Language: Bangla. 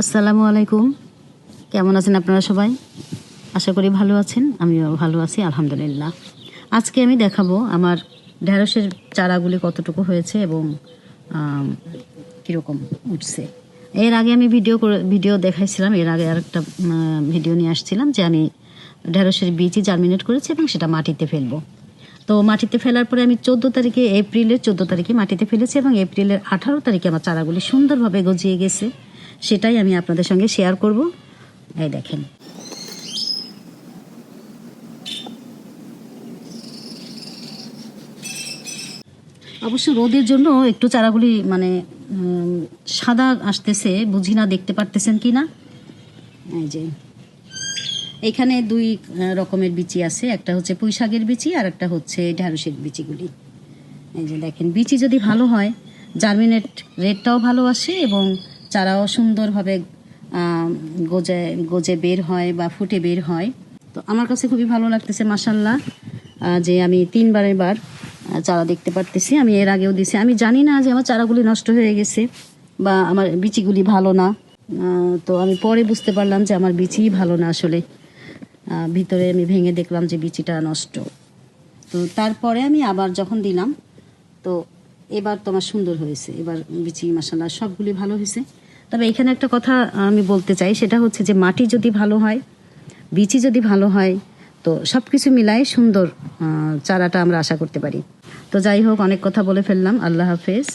আসসালামু আলাইকুম। কেমন আছেন আপনারা সবাই? আশা করি ভালো আছেন আমিও ভালো আছি আলহামদুলিল্লাহ। আজকে আমি দেখাবো আমার ঢ্যাঁড়সের চারাগুলি কতটুকু হয়েছে এবং কীরকম উঠছে। এর আগে আমি ভিডিও করে ভিডিও দেখাইছিলাম এর আগে আরেকটা উম, ভিডিও নিয়ে আসছিলাম যে আমি ঢ্যাঁড়সের বীজই জার্মিনেট করেছি এবং সেটা মাটিতে ফেলব। তো মাটিতে ফেলার পরে আমি চোদ্দ তারিখে এপ্রিলের চোদ্দ তারিখে মাটিতে ফেলেছি এবং এপ্রিলের আঠারো তারিখে আমার চারাগুলি সুন্দরভাবে গজিয়ে গেছে। সেটাই আমি আপনাদের সঙ্গে শেয়ার করব। এই দেখেন। অবশ্য রোদের জন্য একটু চারাগুলি মানে সাদা আসতেছে, বুঝি না দেখতে পারতেছেন কি না। এই যে। এখানে দুই রকমের বিচি আছে, একটা হচ্ছে পুঁই শাকের বিচি আর একটা হচ্ছে ঢ্যাঁড়সের বিচিগুলি। এই যে দেখেন, বিচি যদি ভালো হয়, জার্মিনেট রেটটাও ভালো আসে এবং চারাও সুন্দরভাবে গজে গজে বের হয় বা ফুটে বের হয়। তো আমার কাছে খুবই ভালো লাগতেছে মাসাল্লাহ যে আমি তিনবারের বার চারা দেখতে পারতেছি। আমি এর আগেও দিছি। আমি জানি না যে আমার চারাগুলি নষ্ট হয়ে গেছে বা আমার বিচিগুলি ভালো না। তো আমি পরে বুঝতে পারলাম যে আমার বিচিই ভালো না আসলে। ভিতরে আমি ভেঙে দেখলাম যে বিচিটা নষ্ট। তো তারপরে আমি আবার যখন দিলাম, তো এবার তোমার সুন্দর হয়েছে, এবার বিচি মশালা সবগুলি ভালো হয়েছে। তবে এখানে একটা কথা আমি বলতে চাই, সেটা হচ্ছে যে মাটি যদি ভালো হয়, বিচি যদি ভালো হয়, তো সব কিছু মিলাই সুন্দর চারাটা আমরা আশা করতে পারি। তো যাই হোক, অনেক কথা বলে ফেললাম। আল্লাহ হাফেজ।